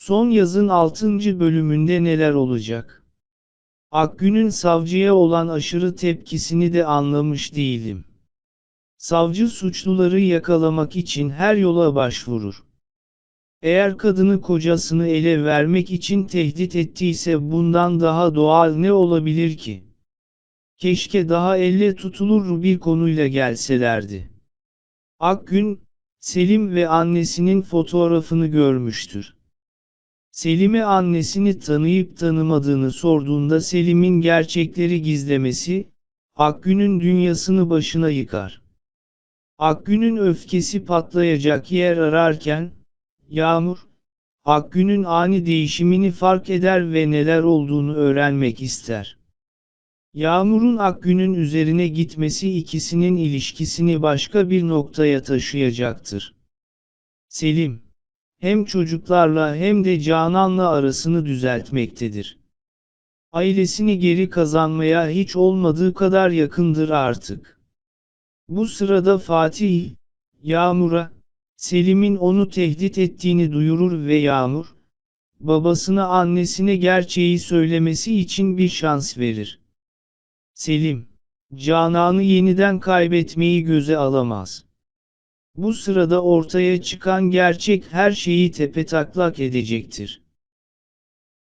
Son yazın 6. bölümünde neler olacak? Akgün'ün savcıya olan aşırı tepkisini de anlamış değilim. Savcı suçluları yakalamak için her yola başvurur. Eğer kadını kocasını ele vermek için tehdit ettiyse bundan daha doğal ne olabilir ki? Keşke daha elle tutulur bir konuyla gelselerdi. Akgün, Selim ve annesinin fotoğrafını görmüştür. Selim'e annesini tanıyıp tanımadığını sorduğunda Selim'in gerçekleri gizlemesi, Akgün'ün dünyasını başına yıkar. Akgün'ün öfkesi patlayacak yer ararken, Yağmur, Akgün'ün ani değişimini fark eder ve neler olduğunu öğrenmek ister. Yağmur'un Akgün'ün üzerine gitmesi ikisinin ilişkisini başka bir noktaya taşıyacaktır. Selim, hem çocuklarla hem de Canan'la arasını düzeltmektedir. Ailesini geri kazanmaya hiç olmadığı kadar yakındır artık. Bu sırada Fatih, Yağmur'a, Selim'in onu tehdit ettiğini duyurur ve Yağmur, babasına annesine gerçeği söylemesi için bir şans verir. Selim, Canan'ı yeniden kaybetmeyi göze alamaz. Bu sırada ortaya çıkan gerçek her şeyi tepetaklak edecektir.